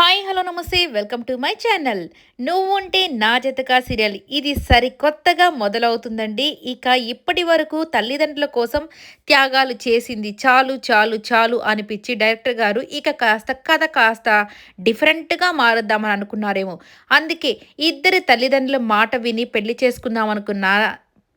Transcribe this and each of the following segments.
Hi hello namaste. Welcome to my channel. నువ్వుంటే నా జతకా serial. ఇది సరికొత్తగా మొదలవుతుందండి. ఇక ఇప్పటి వరకు తల్లిదండ్రుల కోసం త్యాగాలు చేసింది చాలు చాలు చాలు అనిపించి డైరెక్టర్ గారు ఇక కాస్త కథ కాస్త డిఫరెంట్గా మారుద్దామని అనుకున్నారేమో. అందుకే ఇద్దరి తల్లిదండ్రుల మాట విని పెళ్ళి చేసుకుందాం అనుకున్న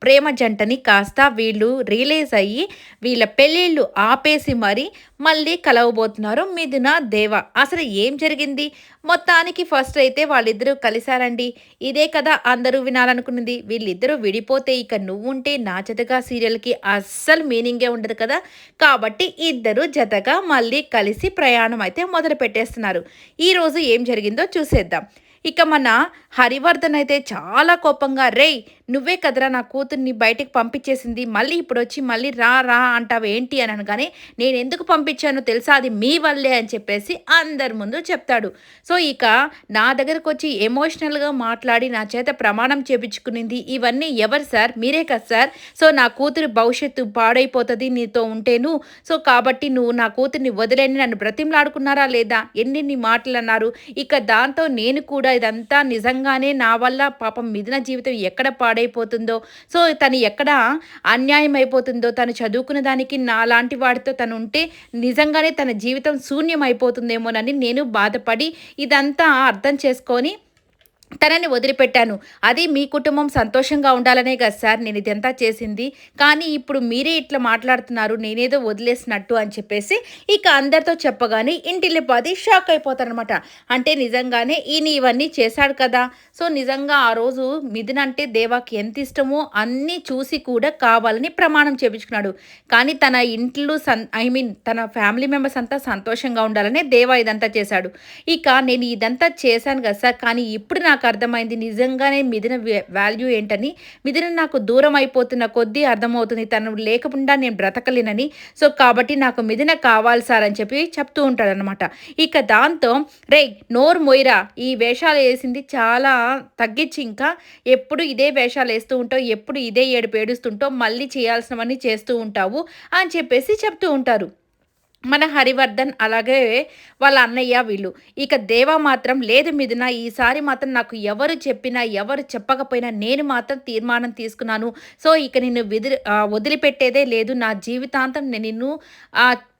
ప్రేమ జంటని కాస్త వీళ్ళు రియలైజ్ అయ్యి వీళ్ళ పెళ్ళిళ్ళు ఆపేసి మరి మళ్ళీ కలవబోతున్నారు మిథున దేవ. అసలు ఏం జరిగింది? మొత్తానికి ఫస్ట్ అయితే వాళ్ళిద్దరూ కలిశారండి. ఇదే కదా అందరూ వినాలనుకున్నది. వీళ్ళిద్దరూ విడిపోతే ఇక నువ్వుంటే నా జతగా సీరియల్కి అస్సలు మీనింగే ఉండదు కదా. కాబట్టి ఇద్దరు జతగా మళ్ళీ కలిసి ప్రయాణం అయితే మొదలు పెట్టేస్తున్నారు. ఈరోజు ఏం జరిగిందో చూసేద్దాం. ఇక మన హరివర్ధన్ అయితే చాలా కోపంగా రేయ్ నువ్వే కదరా నా కూతుర్ని బయటకు పంపించేసింది. మళ్ళీ ఇప్పుడు వచ్చి మళ్ళీ రా రా అంటావు ఏంటి అని అనగానే నేను ఎందుకు పంపించానో తెలుసా? అది మీ వల్లే అని చెప్పేసి అందరి ముందు చెప్తాడు. సో ఇక నా దగ్గరకు వచ్చి ఎమోషనల్గా మాట్లాడి నా చేత ప్రమాణం చేపించుకునింది. ఇవన్నీ ఎవరు సార్? మీరే కదా సార్? సో నా కూతురు భవిష్యత్తు పాడైపోతుంది నీతో ఉంటేను. సో కాబట్టి నువ్వు నా కూతుర్ని వదిలేని నన్ను బ్రతిమలాడుకున్నారా లేదా? ఎన్నెన్ని మాటలు అన్నారు. ఇక దాంతో నేను కూడా ఇదంతా నిజంగానే నా వల్ల పాపం మిథున జీవితం ఎక్కడ పాడైపోతుందో. సో తను ఎక్కడ అన్యాయం అయిపోతుందో తను చదువుకున్న దానికి నాలాంటి వాడితో తను ఉంటే నిజంగానే తన జీవితం శూన్యం అయిపోతుందేమోనని నేను బాధపడి ఇదంతా అర్థం చేసుకొని తనని వదిలిపెట్టాను. అది మీ కుటుంబం సంతోషంగా ఉండాలనే కదా సార్ నేను ఇదంతా చేసింది. కానీ ఇప్పుడు మీరే ఇట్లా మాట్లాడుతున్నారు నేనేదో వదిలేసినట్టు అని చెప్పేసి ఇక అందరితో చెప్పగానే ఇంటిల్లిపాది షాక్ అయిపోతారనమాట అంటే నిజంగానే ఈయన ఇవన్నీ చేశాడు కదా. సో నిజంగా ఆ రోజు మిథున్ అంటే దేవాకి ఎంత ఇష్టమో అన్నీ చూసి కూడా కావాలని ప్రమాణం చేపించుకున్నాడు. కానీ తన ఇంట్లో సన్ ఐ మీన్ తన ఫ్యామిలీ మెంబర్స్ అంతా సంతోషంగా ఉండాలనే దేవా ఇదంతా చేశాడు. ఇక నేను ఇదంతా చేశాను కదా సార్ కానీ ఇప్పుడు నాకు అర్థమైంది. నిజంగానే మిథున వాల్యూ ఏంటని? మిథున నాకు దూరం అయిపోతున్న కొద్దీ అర్థమవుతుంది. తను లేకుండా నేను బ్రతకలేనని. సో కాబట్టి నాకు మిథున కావాలి సార్ అని చెప్పి చెప్తూ ఉంటాడనమాట ఇక దాంతో రే నోరు మొయిరా ఈ వేషాలు వేసింది చాలా తగ్గించి ఇంకా ఎప్పుడు ఇదే వేషాలు వేస్తూ ఉంటావు ఎప్పుడు ఇదే ఏడుపు ఏడుస్తుంటావు మళ్ళీ చేయాల్సినవన్నీ చేస్తూ ఉంటావు అని చెప్పేసి చెప్తూ ఉంటారు. మన హరివర్ధన్ అలాగే వాళ్ళ అన్నయ్య వీళ్ళు. ఇక దేవ మాత్రం లేదు మిథున ఈసారి మాత్రం నాకు ఎవరు చెప్పినా ఎవరు చెప్పకపోయినా నేను మాత్రం తీర్మానం తీసుకున్నాను. సో ఇక నిన్ను విదిలి వదిలిపెట్టేదే లేదు. నా జీవితాంతం నేను నిన్ను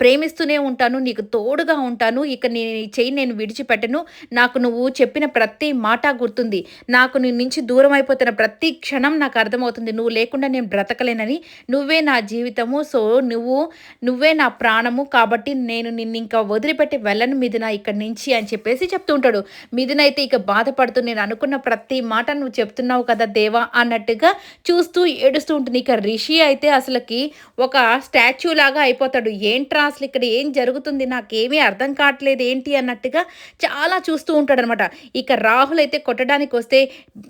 ప్రేమిస్తూనే ఉంటాను. నీకు తోడుగా ఉంటాను. ఇక నీ చెయ్యి నేను విడిచిపెట్టను. నాకు నువ్వు చెప్పిన ప్రతి మాట గుర్తుంది. నాకు నీ నుంచి దూరం అయిపోతున్న ప్రతి క్షణం నాకు అర్థమవుతుంది. నువ్వు లేకుండా నేను బ్రతకలేనని. నువ్వే నా జీవితము. సో నువ్వు నువ్వే నా ప్రాణము. కాబట్టి కాబట్టి నేను నిన్ను ఇంకా వదిలిపెట్టి వెళ్ళను మిథున ఇక్కడి నుంచి అని చెప్పేసి చెప్తుంటాడు. మిథునైతే ఇక బాధపడుతూ నేను అనుకున్న ప్రతి మాట నువ్వు చెప్తున్నావు కదా దేవా అన్నట్టుగా చూస్తూ ఏడుస్తూ ఉంటుంది. ఇక రిషి అయితే అసలుకి ఒక స్టాచ్యూ లాగా అయిపోతాడు. ఏంట్రా అసలు ఇక్కడ ఏం జరుగుతుంది? నాకేమీ అర్థం కావట్లేదు ఏంటి అన్నట్టుగా చాలా చూస్తూ ఉంటాడు అనమాట ఇక రాహుల్ అయితే కొట్టడానికి వస్తే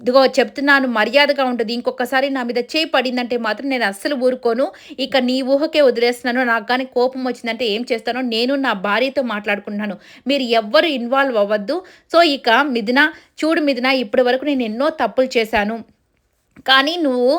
ఇదిగో చెప్తున్నాను మర్యాదగా ఉంటుంది ఇంకొకసారి నా మీద చేయి పడిందంటే మాత్రం నేను అస్సలు ఊరుకోను. ఇక నీ ఊహకే వదిలేస్తున్నాను. నాకు కానీ కోపం వచ్చిందంటే ఏం చేస్తానో నేను నా భార్యతో మాట్లాడుకుంటున్నాను. మీరు ఎవ్వరు ఇన్వాల్వ్ అవ్వద్దు. సో ఇక మిథున చూడు మిథున ఇప్పటి వరకు నేను ఎన్నో తప్పులు చేశాను. కానీ నువ్వు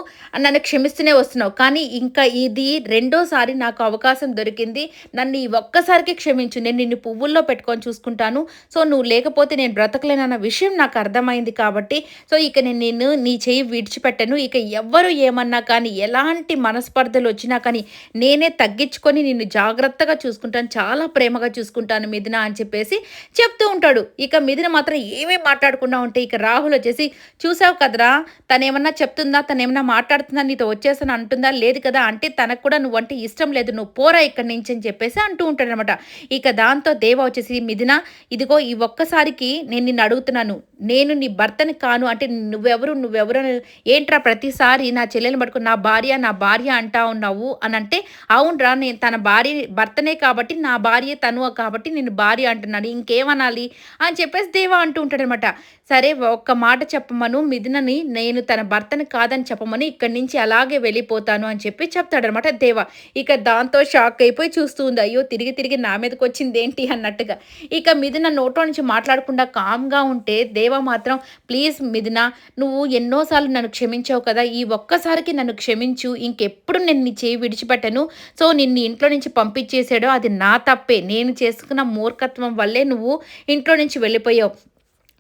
నన్ను క్షమిస్తూనే వస్తున్నావు. కానీ ఇంకా ఇది రెండోసారి నాకు అవకాశం దొరికింది. నన్ను ఈ ఒక్కసారికి క్షమించు. నేను నిన్ను పువ్వుల్లో పెట్టుకొని చూసుకుంటాను. సో నువ్వు లేకపోతే నేను బ్రతకలేనన్న విషయం నాకు అర్థమైంది కాబట్టి సో ఇక నేను నిన్ను నీ చేయి విడిచిపెట్టను. ఇక ఎవ్వరు ఏమన్నా కానీ ఎలాంటి మనస్పర్ధలు వచ్చినా కానీ నేనే తగ్గించుకొని నిన్ను జాగ్రత్తగా చూసుకుంటాను. చాలా ప్రేమగా చూసుకుంటాను మిథున అని చెప్పేసి చెప్తూ ఉంటాడు. ఇక మిథున మాత్రం ఏమేమి మాట్లాడకుండా ఉంటే ఇక రాహుల్ వచ్చేసి చూసావు కదరా తనేమన్నా చెప్తుందా తను ఏమైనా మాట్లాడుతుందా? నీతో వచ్చేసాను అంటుందా? లేదు కదా అంటే తనకు కూడా నువ్వు అంటే ఇష్టం లేదు. నువ్వు పోరా ఇక్కడి నుంచి అని చెప్పేసి అంటూ ఉంటాడనమాట. ఇక దాంతో దేవ వచ్చేసి మిథున ఇదిగో ఈ ఒక్కసారికి నేను నిన్ను అడుగుతున్నాను. నేను నీ భర్తని కాను. అంటే నువ్వెవరు నువ్వెవరు ఏంట్రా ప్రతిసారి నా చెల్లెలు పట్టుకుని నా భార్య నా భార్య అంటా ఉన్నావు అని అంటే అవునరా నేను తన భార్య భర్తనే కాబట్టి నా భార్య తను కాబట్టి నేను భార్య అంటున్నాను. ఇంకేమనాలి? అని చెప్పేసి దేవా అంటూ ఉంటాడనమాట. సరే ఒక్క మాట చెప్పమను. మిథునని నేను తన భర్తని భర్తని కాదని చెప్పమని ఇక్కడి నుంచి అలాగే వెళ్ళిపోతాను అని చెప్పి చెప్తాడనమాట దేవ. ఇక దాంతో షాక్ అయిపోయి చూస్తూ ఉంది. అయ్యో తిరిగి తిరిగి నా మీదకి వచ్చింది ఏంటి అన్నట్టుగా. ఇక మిథున నోట్లో నుంచి మాట్లాడకుండా కామ్గా ఉంటే దేవ మాత్రం ప్లీజ్ మిథున నువ్వు ఎన్నోసార్లు నన్ను క్షమించావు కదా. ఈ ఒక్కసారికి నన్ను క్షమించు. ఇంకెప్పుడు నేను నీ చేయి విడిచిపెట్టను. సో నిన్ను ఇంట్లో నుంచి పంపించేసాడో అది నా తప్పే. నేను చేసుకున్న మూర్ఖత్వం వల్లే నువ్వు ఇంట్లో నుంచి వెళ్ళిపోయావు.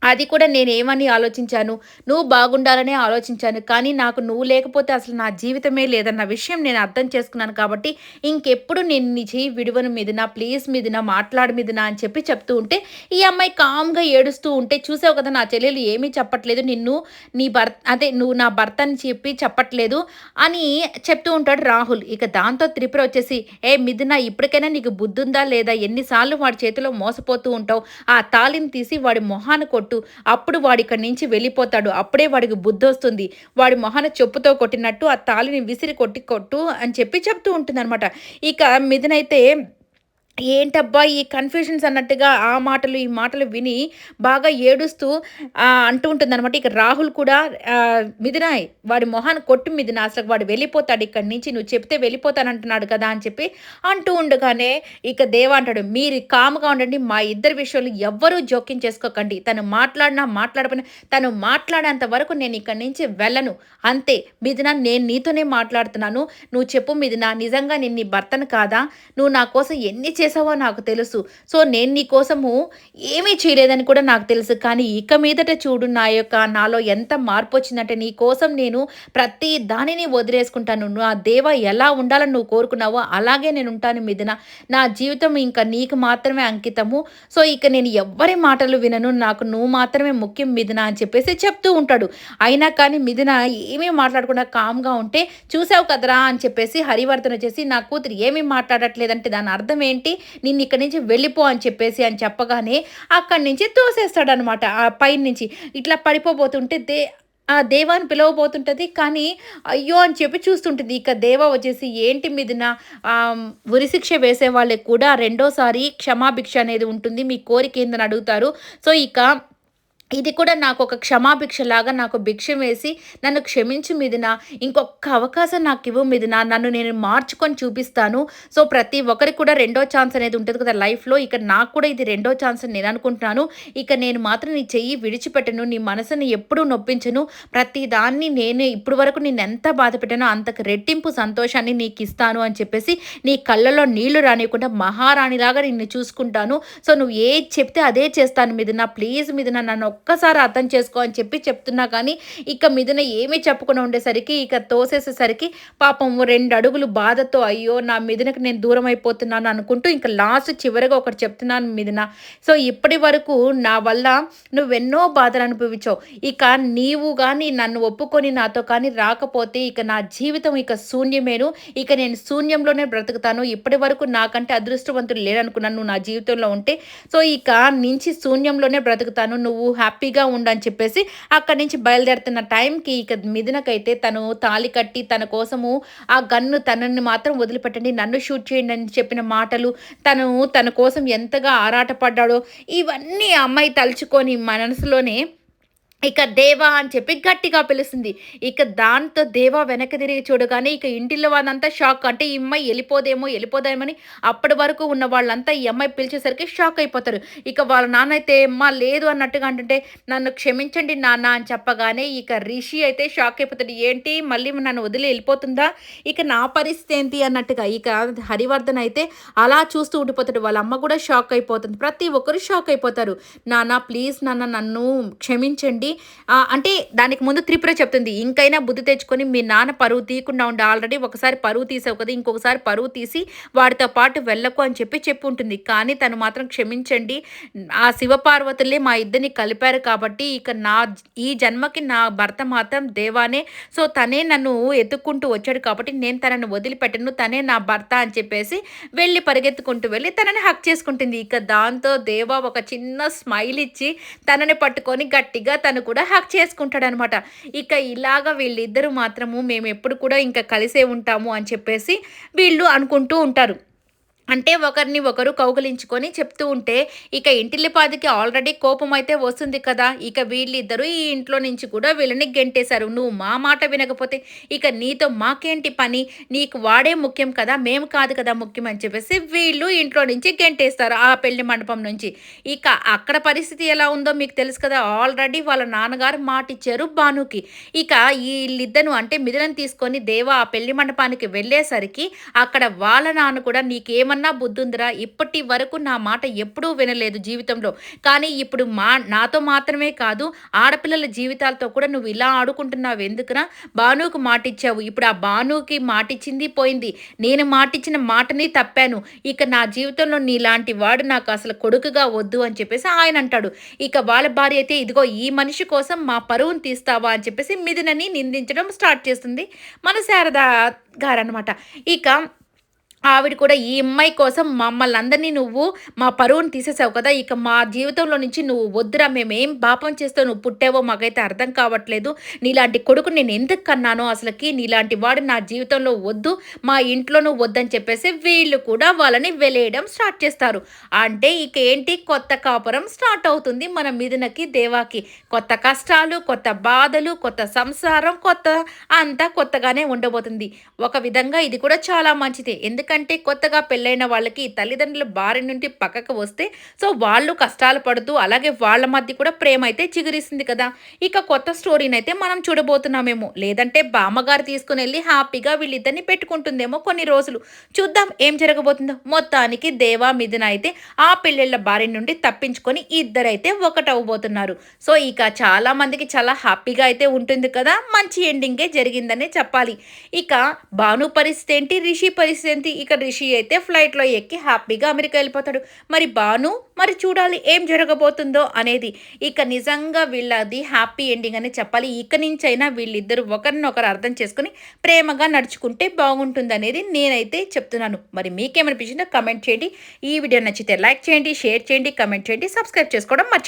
అది కూడా నేనేమని ఆలోచించాను? నువ్వు బాగుండాలనే ఆలోచించాను. కానీ నాకు నువ్వు లేకపోతే అసలు నా జీవితమే లేదన్న విషయం నేను అర్థం చేసుకున్నాను కాబట్టి ఇంకెప్పుడు నేను నీ చేయి విడువను మీదనా ప్లీజ్ మీదనా మాట్లాడు మీదనా అని చెప్పి చెప్తూ ఉంటే ఈ అమ్మాయి కామ్గా ఏడుస్తూ ఉంటే చూసావు కదా నా చెల్లెలు ఏమీ చెప్పట్లేదు. నిన్ను నీ భర్త అదే నువ్వు నా భర్త అని చెప్పి చెప్పట్లేదు అని చెప్తూ ఉంటాడు రాహుల్. ఇక దాంతో త్రిపుర వచ్చేసి ఏ మిథున ఇప్పటికైనా నీకు బుద్ధుందా లేదా? ఎన్నిసార్లు వాడి చేతిలో మోసపోతూ ఉంటావు? ఆ తాళిని తీసి వాడి మొహాన్ని కొట్టు. అప్పుడు వాడి ఇక్కడి నుంచి వెళ్ళిపోతాడు. అప్పుడే వాడికి బుద్ధి వస్తుంది. వాడి మొహన చెప్పుతో కొట్టినట్టు ఆ తాళిని విసిరి కొట్టి కొట్టు అని చెప్పి చెప్తూ ఉంటుంది ఇక మిథునైతే ఏంటబ్బా ఈ కన్ఫ్యూషన్స్ అన్నట్టుగా ఆ మాటలు ఈ మాటలు విని బాగా ఏడుస్తూ అంటూ ఉంటుంది అనమాట ఇక రాహుల్ కూడా మిదినాయ్ వాడి మొహాన్ని కొట్టు మిదిన అసలు వాడు వెళ్ళిపోతాడు ఇక్కడి నుంచి నువ్వు చెప్తే వెళ్ళిపోతానంటున్నాడు కదా అని చెప్పి అంటూ ఉండగానే ఇక దేవ అంటాడు మీరు కాముగా ఉండండి మా ఇద్దరి విషయాలు ఎవ్వరూ జోక్యం చేసుకోకండి. తను మాట్లాడినా మాట్లాడపోయినా తను మాట్లాడేంత వరకు నేను ఇక్కడి నుంచి వెళ్ళను. అంతే మిథున నేను నీతోనే మాట్లాడుతున్నాను. నువ్వు చెప్పు మిదిన నిజంగా నేను నీ భర్తను కాదా? నువ్వు నా కోసం ఎన్ని చేసావో నాకు తెలుసు. సో నేను నీ కోసము ఏమీ చేయలేదని కూడా నాకు తెలుసు. కానీ ఇక మీదట చూడు నా యొక్క నాలో ఎంత మార్పు వచ్చిందంటే నీ కోసం నేను ప్రతి దానిని వదిలేసుకుంటాను. నా దేవ ఎలా ఉండాలని నువ్వు కోరుకున్నావో అలాగే నేను ఉంటాను మిదిన నా జీవితం ఇంకా నీకు మాత్రమే అంకితము. సో ఇక నేను ఎవ్వరి మాటలు వినను. నాకు నువ్వు మాత్రమే ముఖ్యం మిదిన అని చెప్పేసి చెప్తూ ఉంటాడు. అయినా కానీ మిదిన ఏమీ మాట్లాడకుండా కామ్గా ఉంటే చూసావు కదరా అని చెప్పేసి హరివర్ధన చేసి నా కూతురు ఏమీ మాట్లాడట్లేదంటే దాని అర్థం ఏంటి? నిన్ను ఇక్కడి నుంచి వెళ్ళిపో అని చెప్పేసి అని చెప్పగానే అక్కడి నుంచి తోసేస్తాడనమాట. ఆ పైన నుంచి ఇట్లా పడిపోబోతుంటే దే ఆ దేవాన్ని పిలవబోతుంటుంది. కానీ అయ్యో అని చెప్పి చూస్తుంటుంది. ఇక దేవ వచ్చేసి ఏంటి మీదన ఉరిశిక్ష వేసే వాళ్ళకి కూడా రెండోసారి క్షమాభిక్ష అనేది ఉంటుంది. మీ కోరిక ఏందని అడుగుతారు. సో ఇక ఇది కూడా నాకు ఒక క్షమాభిక్షలాగా నాకు భిక్ష వేసి నన్ను క్షమించు మీదిన? ఇంకొక అవకాశం నాకు ఇవ్వు మీదిన? నన్ను నేను మార్చుకొని చూపిస్తాను. సో ప్రతి ఒక్కరికి కూడా రెండో ఛాన్స్ అనేది ఉంటుంది కదా లైఫ్లో. ఇక నాకు కూడా ఇది రెండో ఛాన్స్ అని నేను అనుకుంటున్నాను. ఇక నేను మాత్రం నీ చెయ్యి విడిచిపెట్టను నీ మనసుని ఎప్పుడూ నొప్పించను. ప్రతి దాన్ని నేను ఇప్పుడు వరకు నేను ఎంత బాధ పెట్టానో అంతకు రెట్టింపు సంతోషాన్ని నీకు ఇస్తాను అని చెప్పేసి నీ కళ్ళలో నీళ్ళు రానియకుండా మహారాణిలాగా నిన్ను చూసుకుంటాను. సో నువ్వు ఏది చెప్తే అదే చేస్తాను మీదన? ప్లీజ్ మీదన నన్ను ఒక్కసారి అర్థం చేసుకో అని చెప్పి చెప్తున్నా కానీ ఇక మీదన ఏమీ చెప్పకుండా ఉండేసరికి ఇక తోసేసేసరికి పాపం రెండు అడుగులు బాధతో అయ్యో నా మీదనకి నేను దూరం అయిపోతున్నాను అనుకుంటూ ఇంకా లాస్ట్ చివరిగా ఒకటి చెప్తున్నాను మీదన. సో ఇప్పటి వరకు నా వల్ల నువ్వెన్నో బాధలు అనుభవించావు. ఇక నీవు కానీ నన్ను ఒప్పుకొని నాతో కానీ రాకపోతే ఇక నా జీవితం ఇక శూన్యమేను. ఇక నేను శూన్యంలోనే బ్రతుకుతాను. ఇప్పటి వరకు నాకంటే అదృష్టవంతులు లేరనుకున్నాను నువ్వు నా జీవితంలో ఉంటే. సో ఇక నుంచి శూన్యంలోనే బ్రతుకుతాను. నువ్వు హ్యాపీగా ఉండని చెప్పేసి అక్కడి నుంచి బయలుదేరుతున్న టైంకి ఇక మిథునకైతే తను తాలి కట్టి తన కోసము ఆ గన్ను తనని మాత్రం వదిలిపెట్టండి నన్ను షూట్ చేయండి అని చెప్పిన మాటలు తను తన కోసం ఎంతగా ఆరాటపడ్డాడో ఇవన్నీ అమ్మాయి తలుచుకొని మనసులోనే ఇక దేవా అని చెప్పి గట్టిగా పిలుస్తుంది. ఇక దాంతో దేవా వెనక్కి తిరిగి చూడగానే ఇక ఇంటిలో వాళ్ళంతా షాక్. అంటే ఈ అమ్మాయి వెళ్ళిపోదేమో వెళ్ళిపోదేమని అప్పటి వరకు ఉన్న వాళ్ళంతా ఈ అమ్మాయి పిలిచేసరికి షాక్ అయిపోతారు. ఇక వాళ్ళ నాన్న అయితే అమ్మ లేదు అన్నట్టుగా అంటుంటే నన్ను క్షమించండి నాన్న అని చెప్పగానే ఇక రిషి అయితే షాక్ అయిపోతాడు. ఏంటి? మళ్ళీ నన్ను వదిలి వెళ్ళిపోతుందా? ఇక నా పరిస్థితి ఏంటి? అన్నట్టుగా ఇక హరివర్ధన్ అయితే అలా చూస్తూ ఉండిపోతాడు. వాళ్ళ అమ్మ కూడా షాక్ అయిపోతుంది. ప్రతి ఒక్కరు షాక్ అయిపోతారు. నాన్న ప్లీజ్ నాన్న నన్ను క్షమించండి. అంటే దానికి ముందు త్రిపుర చెప్తుంది ఇంకైనా బుద్ధి తెచ్చుకొని మీ నాన్న పరువు తీయకుండా ఉండి ఆల్రెడీ ఒకసారి పరువు తీసావు కదా ఇంకొకసారి పరువు తీసి వాడితో పాటు వెళ్ళకు అని చెప్పి చెప్పి ఉంటుంది కానీ తను మాత్రం క్షమించండి ఆ శివపార్వతులే మా ఇద్దరిని కలిపారు కాబట్టి ఇక నా ఈ జన్మకి నా భర్త మాత్రం దేవానే. సో తనే నన్ను ఎత్తుక్కుంటూ వచ్చాడు కాబట్టి నేను తనను వదిలిపెట్టను తనే నా భర్త అని చెప్పేసి వెళ్ళి పరిగెత్తుకుంటూ వెళ్ళి తనని హక్ చేసుకుంటుంది. ఇక దాంతో దేవా ఒక చిన్న స్మైల్ ఇచ్చి తనని పట్టుకొని గట్టిగా తన కూడా హ్యాక్ చేసుకుంటాడనమాట. ఇక ఇలాగా వీళ్ళిద్దరూ మాత్రము మేము ఎప్పుడు కూడా ఇంకా కలిసే ఉంటాము అని చెప్పేసి వీళ్ళు అనుకుంటూ ఉంటారు. అంటే ఒకరిని ఒకరు కౌగలించుకొని చెప్తూ ఉంటే ఇక ఇంటిల్లిపాదికి ఆల్రెడీ కోపం అయితే వస్తుంది కదా ఇక వీళ్ళిద్దరూ ఈ ఇంట్లో నుంచి కూడా వీళ్ళని గెంటేశారు. నువ్వు మా మాట వినకపోతే ఇక నీతో మాకేంటి పని? నీకు వాడే ముఖ్యం కదా మేము కాదు కదా ముఖ్యం అని చెప్పేసి వీళ్ళు ఇంట్లో నుంచి గెంటేస్తారు ఆ పెళ్ళి మండపం నుంచి. ఇక అక్కడ పరిస్థితి ఎలా ఉందో మీకు తెలుసు కదా ఆల్రెడీ వాళ్ళ నాన్నగారు మాట ఇచ్చారు భానుకి. ఇక వీళ్ళిద్దరు అంటే మిథులను తీసుకొని దేవ ఆ పెళ్ళి మండపానికి వెళ్ళేసరికి అక్కడ వాళ్ళ నాన్న కూడా నీకేమన్నా ఏమన్నా బుద్ధుందిరా? ఇప్పటి వరకు నా మాట ఎప్పుడూ వినలేదు జీవితంలో. కానీ ఇప్పుడు మా నాతో మాత్రమే కాదు ఆడపిల్లల జీవితాలతో కూడా నువ్వు ఇలా ఆడుకుంటున్నావు ఎందుకురా? భానుకు మాటిచ్చావు. ఇప్పుడు ఆ భానుకి మాటిచ్చింది పోయింది. నేను మాటిచ్చిన మాటని తప్పాను. ఇక నా జీవితంలో నీలాంటి వాడు నాకు అసలు కొడుకుగా వద్దు అని చెప్పేసి ఆయన అంటాడు. ఇక వాళ్ళ భార్య అయితే ఇదిగో ఈ మనిషి కోసం మా పరువును తీస్తావా? అని చెప్పేసి మిథునని నిందించడం స్టార్ట్ చేస్తుంది మన శారద గారు అనమాట ఇక ఆవిడ కూడా ఈ అమ్మాయి కోసం మమ్మల్ని అందరినీ నువ్వు మా పరువును తీసేసావు కదా ఇక మా జీవితంలో నుంచి నువ్వు వద్దురా మేమేం పాపం చేస్తే నువ్వు పుట్టావో మాకైతే అర్థం కావట్లేదు. నీలాంటి కొడుకు నేను ఎందుకు కన్నానో అసలుకి నీలాంటి వాడు నా జీవితంలో వద్దు మా ఇంట్లోనూ వద్దని చెప్పేసి వీళ్ళు కూడా వాళ్ళని వెలేయడం స్టార్ట్ చేస్తారు. అంటే ఇక ఏంటి కొత్త కాపురం స్టార్ట్ అవుతుంది మన మిథునకి దేవాకి. కొత్త కష్టాలు కొత్త బాధలు కొత్త సంసారం కొత్త అంతా కొత్తగానే ఉండబోతుంది. ఒక విధంగా ఇది కూడా చాలా మంచిది. ఎందుకంటే ఎందుకంటే కొత్తగా పెళ్ళైన వాళ్ళకి తల్లిదండ్రుల బారి నుండి పక్కకు వస్తే సో వాళ్ళు కష్టాలు పడుతూ అలాగే వాళ్ళ మధ్య కూడా ప్రేమ అయితే చిగురిస్తుంది కదా. ఇక కొత్త స్టోరీని అయితే మనం చూడబోతున్నామేమో. లేదంటే బామ్మగారు తీసుకుని వెళ్ళి హ్యాపీగా వీళ్ళిద్దరిని పెట్టుకుంటుందేమో కొన్ని రోజులు. చూద్దాం ఏం జరగబోతుందో. మొత్తానికి దేవా మిథున అయితే ఆ పెళ్ళిళ్ళ బారి నుండి తప్పించుకొని ఇద్దరైతే ఒకటవ్వబోతున్నారు. సో ఇక చాలా మందికి చాలా హ్యాపీగా అయితే ఉంటుంది కదా. మంచి ఎండింగే జరిగిందనే చెప్పాలి. ఇక భాను పరిస్థితి ఏంటి? రిషి పరిస్థితి ఏంటి? ఇక రిషి అయితే ఫ్లైట్లో ఎక్కి హ్యాపీగా అమెరికా వెళ్ళిపోతాడు. మరి బాను మరి చూడాలి ఏం జరగబోతుందో అనేది ఇక నిజంగా వీళ్ళది హ్యాపీ ఎండింగ్ అని చెప్పాలి. ఇక నుంచైనా వీళ్ళిద్దరు ఒకరినొకరు అర్థం చేసుకుని ప్రేమగా నడుచుకుంటే బాగుంటుంది అనేది నేనైతే చెప్తున్నాను. మరి మీకేమనిపించిందో కమెంట్ చేయండి. ఈ వీడియో నచ్చితే లైక్ చేయండి షేర్ చేయండి కమెంట్ చేయండి సబ్స్క్రైబ్ చేసుకోవడం మర్చిపో